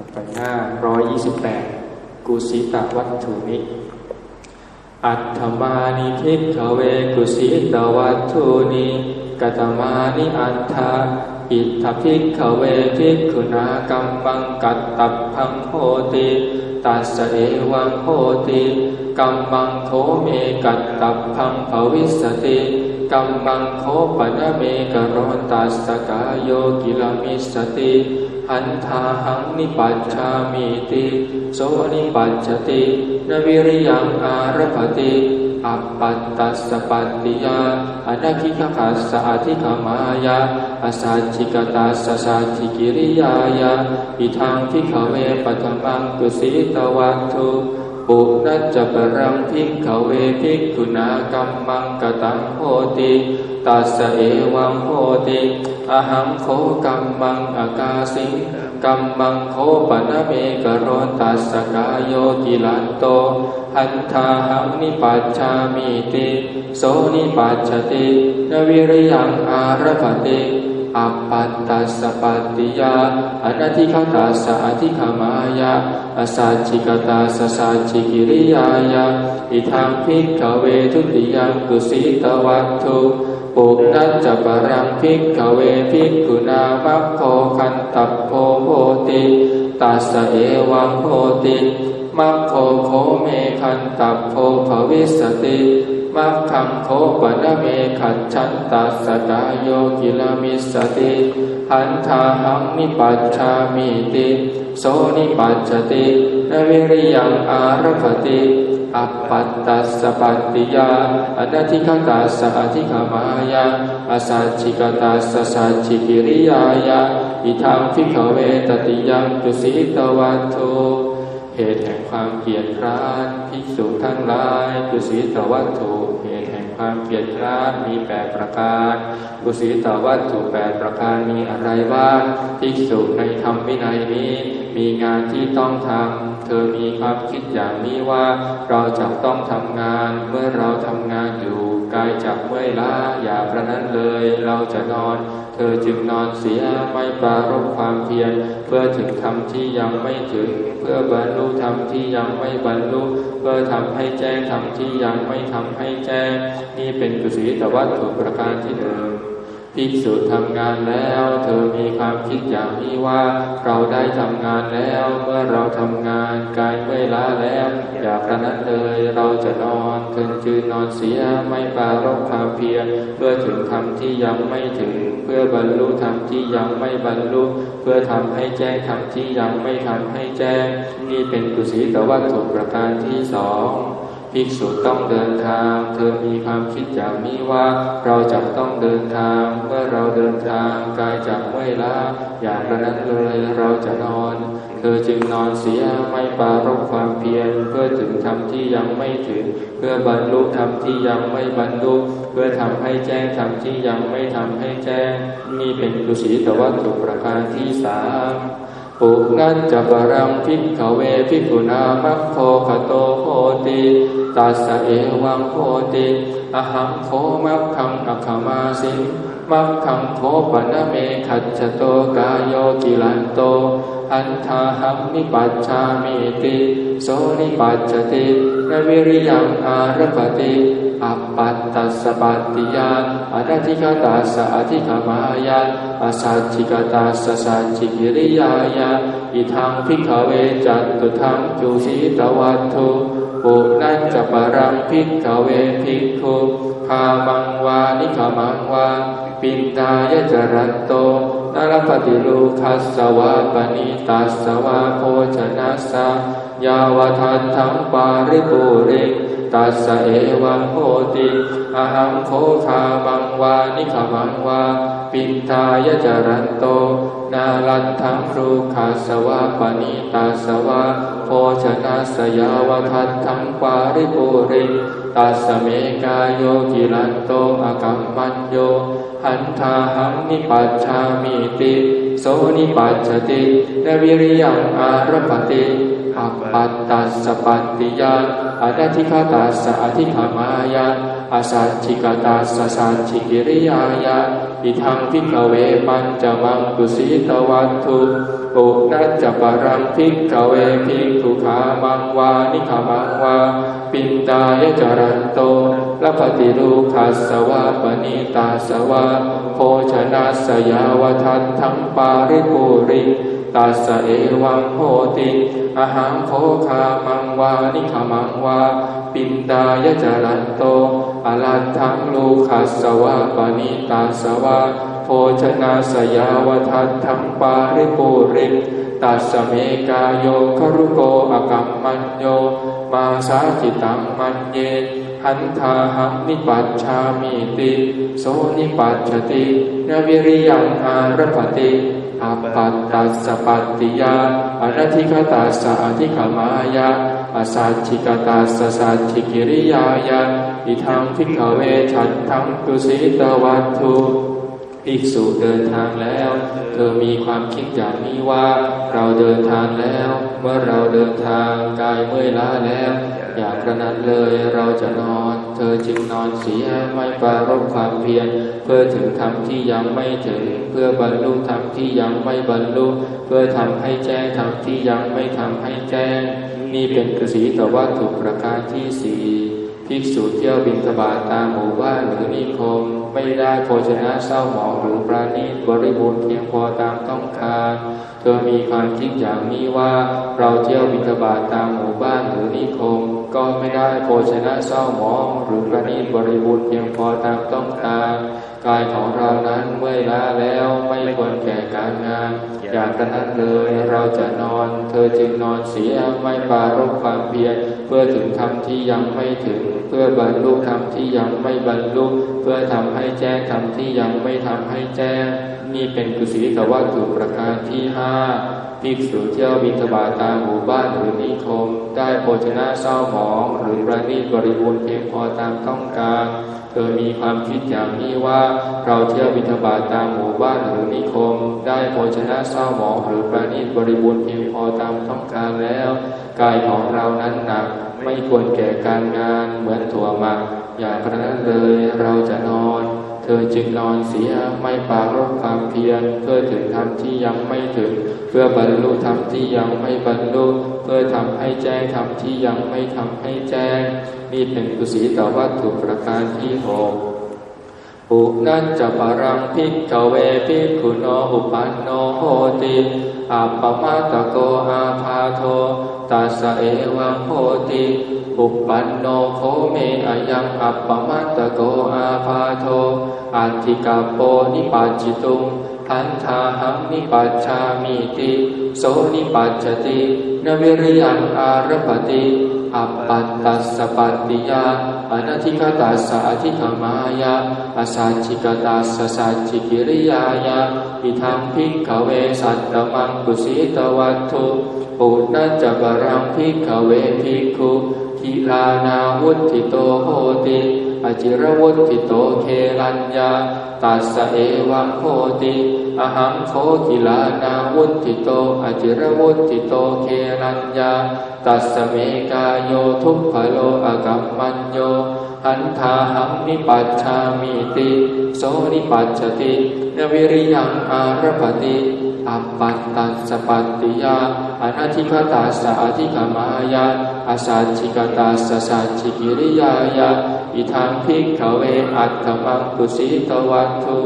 ต่อไปหน้าร้อยยี่สิบแปดกุสิตวัตถุนิอัตถมานิทิขเวกุสิตวัตถุนิกตมานิอัตถาอิทธพิกขเวทิคุณากัมปังกัตตับพังโหติตัสสะเอวังโหติกัมมังโคเมกัตตับพังภวิสติกัมมังโคปนะเมกโรตัสกายโยกิลมิสติ อันทาหังนิปัจฉามีติโสนิปัจจตินวิริยังอารภติอัปปัตตัสปัตติยาอนาคิขคัสสะอธิกามายาอสัจจิกตัสสะสัจจิกิริยายาอิทังพิขเวปัตมังกุสิตวัตถุ ปุนัจจปรังพิกขเวพิกขุนากัมมังกตังโหติตัสะเอวังโหติอหังโคกัมมังอากาสิงกัมมังโคปนะเมกโรตัสกายโยกิลันโตหันทาหังนิปัจฉามิติโสนิปัจฉตินวิริยังอารภติ อัปปัตตัสสะปัตติยาอนัติขตัสสะอธิขมายาอสัจจิกตัสสะสัจจิกิริยายาอิทังพิกขเวทุติยังกุสิตวัตถุปุนัจจปรังพิกขเวพิกขุนามัคโคคันตัปโพโหติตัสสะเอวังโหติมัคโคโคเมคันตัปโพภวิสติ มัคคังโคปนเมขัดฉันตัสสะกาโยกิลมิสติหันทาหังนิปัจฉามิติโสนิปัจจตินวิริยังอารภติอัปปัตตัสปัตติยาอนัติขตัสอธิขมายาอาสัจจิกตัสสะสัจจิกิริยายาอิทังพิขเวตติยังตุสิตวัตถุ เหตุแห่งความเกลียดคร้านภิกษุทั้งหลายกุสิตวัตถุเหตุแห่งความเกลียดคร้านมีแปดประการกุสิตวัตถุแปดประการมีอะไรบ้างภิกษุในธรรมวินัยนี้มีงานที่ต้องทำเธอมีความคิดอย่างนี้ว่า เราจะต้องทำงานเมื่อเราทำงานอยู่ กายจักเมื่อยล้าอย่าประนั้นเลย เราจะนอน เธอจึงนอนเสียไม่ปรารบความเพียรเพื่อถึงธรรมที่ยังไม่ถึง เพื่อบรรลุธรรมที่ยังไม่บรรลุเพื่อทำให้แจ้งธรรมที่ยังไม่ทำให้แจ้ง นี่เป็นกุศลตวัตถุประการที่หนึ่ง ภิกษุทำงานแล้ว เธอมีความคิดอย่างนี้ว่าเราได้ทำงานแล้ว เมื่อเราทำงานกายเมื่อยล้าแล้ว อย่าประนั้นเลยเราจะนอนเธอจืนนอนเสียไม่ปารบความเพียรเพื่อถึงธรรมที่ยังไม่ถึง เพื่อบรรลุธรรมที่ยังไม่บรรลุ เพื่อทำให้แจ้งธรรมที่ยังไม่ทำให้แจ้ง นี่เป็นกุศลวัตถุประการที่สอง ภิกษุต้องเดินทาง เธอมีความคิดอย่างนี้ว่า เราจะต้องเดินทาง เมื่อเราเดินทางกายจากเมื่อยล้าอย่างนั้นเลยเราจะนอน เธอจึงนอนเสียไม่ปรารบความเพียรเพื่อถึงธรรมที่ยังไม่ถึง เพื่อบรรลุธรรมที่ยังไม่บรรลุเพื่อทำให้แจ้งธรรมที่ยังไม่ทำให้แจ้งนี่เป็นกุศลวัตถุประการที่สาม ปุนัจจปรังพิกขเวพิกุนามัคโคขโตโหติตัสะเอวังโหติอหังโคมัคคังอัคขมาสิมัคคังโคปนะเมขัจจโตกายโยกิลันโต อันทาหังนิปัจฉามิติโสนิปัจจตินวิริยังอารภติ อัปปัตตัสปัตติยาอนัติขตัสะอธิขมายาอาสัจจิกตัสสะสัจจิกิริยายาอิทังพิขเวจัตตุทังจุสีตวัตถุปุนัจจปรังพิขเวภิกขุพามังวานิขามังวาปินตายจรัตโตนรปฏิลูคัสสวะปณิตัสสวะโภชนะสะยาวทันทังปาริปุริ ตัสะเอวังโหติอหังโคคามังวานิขมังวาปินทายจรันโต นาลันทังรูขาสวะปณิตัสวะโภชนะสยาวทันทังปาริปุริตัสเมกายโยกิลันโตอกัมมัญโยหันทาหังนิปัชชามิติ โสนิปัชชตินวิริยังอารปติ อัปปัตตัสปัตติยาอนัตถิคตัสะอธิขามายาอาสัจจิกตัสสะสัจจิกิริยายาอิทังพิกเวปัญจมังกุสิตวัตถุปุนัจจปรังพิกเวพิกขุขามังวานิขามังวาปินตายจรันโตละปฏิรูคัสสวะปณิตาสวะโภชนะสยาวทันทั้งปาริปุริ ตัสเอวังโหติอหังโภคามังวานิขามังวาปินตายจารันโตอลันทังลูคัสสวะปณิตาสวะโภชนะสยาวทันทั้งปาริปุริตัสเมกาโยครุโกอกัมมัญโย มาสาจิตังมันเยหันทาหังนิปัชชามิติ โสนิปัชชตินวิริยังอารปติ อปัตตัสปัตติยาอนัตถิคตัสสะอธิขมายาอสัจฉิกตัสสัจฉิกิริยายาอิทังพิกเวชันทังกุสิตวัตถุภิกษุเดินทางแล้ว เธอมีความคิดอย่างนี้ว่า เราเดินทางแล้ว เมื่อเราเดินทางกายเมื่อยล้าแล้ว อยากกระนั้นเลยเราจะนอน เธอจึงนอนเสียไม่ปรารบความเพียรเพื่อถึงธรรมที่ยังไม่ถึง เพื่อบรรลุธรรมที่ยังไม่บรรลุ เพื่อทำให้แจ้งธรรมที่ยังไม่ทำให้แจ้ง นี่เป็นกสีตวัตถุประการที่สี่ภิกษุเที่ยวบินทบาทตามหมู่บ้านหรือนิคม ไม่ได้โภชนะเศร้าหมองหรือปราณีตบริบูรณ์เพียงพอตามต้องการเธอมีความคิดอย่างนี้ว่าเราเที่ยวบิณฑบาตตามหมู่บ้านหรือนิคม ก็ไม่ได้โภชนะเศร้าหมองหรือประณีตบริบูรณ์เพียงพอตามต้องการกายของเรานั้นเมื่อยล้าแล้วไม่ควรแก่การงาน อย่างนั้นเลยเราจะนอน เธอจึงนอนเสียไม่ปารบความเพียรเพื่อถึงธรรมที่ยังไม่ถึง เพื่อบรรลุธรรมที่ยังไม่บรรลุเพื่อทำให้แจ้งธรรมที่ยังไม่ทำให้แจ้ง นี่เป็นกุศลวัตถุประการที่ห้าภิกษุเที่ยวบิณฑบาตตามหมู่บ้านหรือนิคม ได้โภชนะเศร้าหมอง หรือประณีตบริบูรณ์เพียงพอตามต้องการ เธอมีความคิดอย่างนี้ว่า เราเที่ยวบิณฑบาตตามหมู่บ้านหรือนิคม ได้โภชนะเศร้าหมอง หรือประณีตบริบูรณ์เพียงพอตามต้องการแล้ว กายของเรานั้นหนักไม่ควรแก่การงานเหมือนถั่วหมักอย่างนั้นเลยเราจะนอน ธอจึงนอนเสียไม่ปรารบความเพียรเพื่อถึงธรรมที่ยังไม่ถึง เพื่อบรรลุธรรมที่ยังไม่บรรลุ เพื่อทำให้แจ้งธรรมที่ยังไม่ทำให้แจ้งนี่เป็นกุศลวัตถุประการที่หกปุนันจะปรังพิกเวพิกขุโนอุปันโนโหติอัปปมาตโกอาภาโท ตัสะเอวังโหติอุปันโนโคเมอายังอัปปมัตโกอาภาโทอัติกาโปนิปัจจิตุงทันทาหังนิปัจชามิติโสนิปัจจตินวิริยันอารปติ อัปปัตตัสสปัตติยาอนัติกตัสสะอธิขมายาอาสัจจิกตัสสะสัจจิกิริยายาอิทังพิกเวสัตตมังกุสิตวัตถุปุณัจจปรังพิกเวภิกขุทิลานาวุติโตโหติอจิรวุติโตเคลัญญาตัสเอวังโหติ อหังโคกิลานาวุติโตอจิรวุติโตเคลัญญาตัสเมกายโยทุพพโลอกัมมัญโยหันทาหังนิปัชชามิติโสนิปัชชตินวิริยังอารปติอัปปัตตัสสปัตติยาอนัตถิคตัสสะอธิขมายาอาสัจฉิกตัสสัจฉิกิริยายา อิทังพิกขเวอัตถมังกุสิตวัตถุ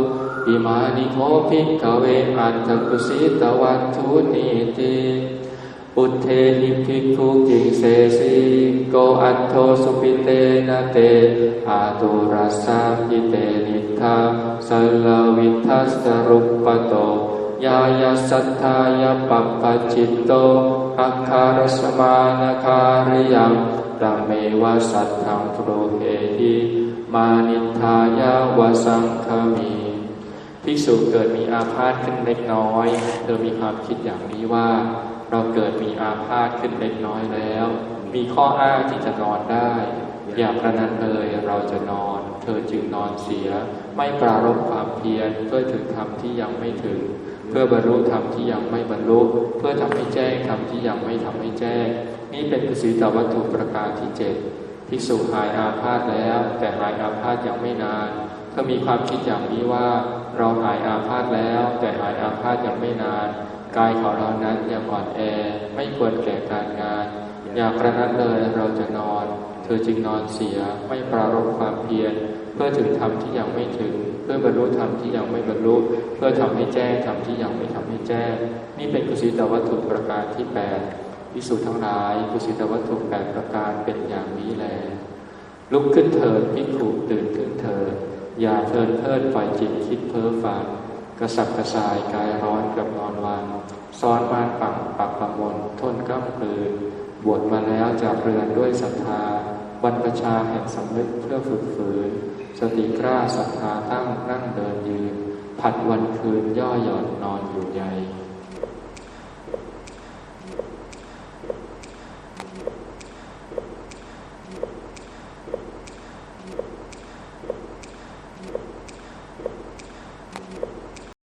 อิมานิโคพิกขเวอัตถกุสิตวัตถุนิติอุเทหิภิกขุกิงเสสิโกอัตโทสุปิเตนะเตอาตุรัสสาปิเตนิทาสัลลวิทัสสรุปปโตยายาสัทธายาปัปปจิตโตอัคคารสมานาคาริยัง ตเมวสัทธังโปรเหหิมานิทายาวสังคมีภิกษุเกิดมีอาพาธขึ้นเล็กน้อย เธอมีความคิดอย่างนี้ว่า เราเกิดมีอาพาธขึ้นเล็กน้อยแล้ว มีข้ออ้างที่จะนอนได้ อย่างกระนั้นเลยเราจะนอน เธอจึงนอนเสีย ไม่ปรารบความเพียรเพื่อถึงธรรมที่ยังไม่ถึง เพื่อบรรลุธรรมที่ยังไม่บรรลุ เพื่อทำให้แจ้งธรรมที่ยังไม่ทำให้แจ้ง นี่เป็นกุศลวัตถุประการที่เจ็ดภิกษุหายอาพาธแล้ว แต่หายอาพาธยังไม่นานเธอมีความคิดอย่างนี้ว่า เราหายอาพาธแล้ว แต่หายอาพาธยังไม่นาน กายของเรานั้นยังอ่อนแอ ไม่ควรแก่การงาน อย่างกระนั้นเลยเราจะนอน เธอจึงนอนเสียไม่ปรารบความเพียรเพื่อถึงธรรมที่ยังไม่ถึง เพื่อบรรลุธรรมที่ยังไม่บรรลุ เพื่อทำให้แจ้งธรรมที่ยังไม่ทำให้แจ้ง นี่เป็นกุศลวัตถุประการที่แปด พิสูจน์ทั้งหลายกุศลวัตถุแปดประการเป็นอย่างนี้แล ลุกขึ้นเถิดพิขุตื่นขึ้นเถิด อย่าเทินเพิดปล่อยจิตคิดเพ้อฝัน กระสับกระส่ายกายร้อนกับนอนวันซ้อนมานปังปักประมนทนก้ามกลืนบวชมาแล้วจากเรือนด้วยศรัทธาบรรพชาแห่งสำนึกเพื่อฝึกฝืน สติกล้าศรัทธาตั้งนั่งเดินยืน ผัดวันคืนย่อหย่อนนอนอยู่ใหญ่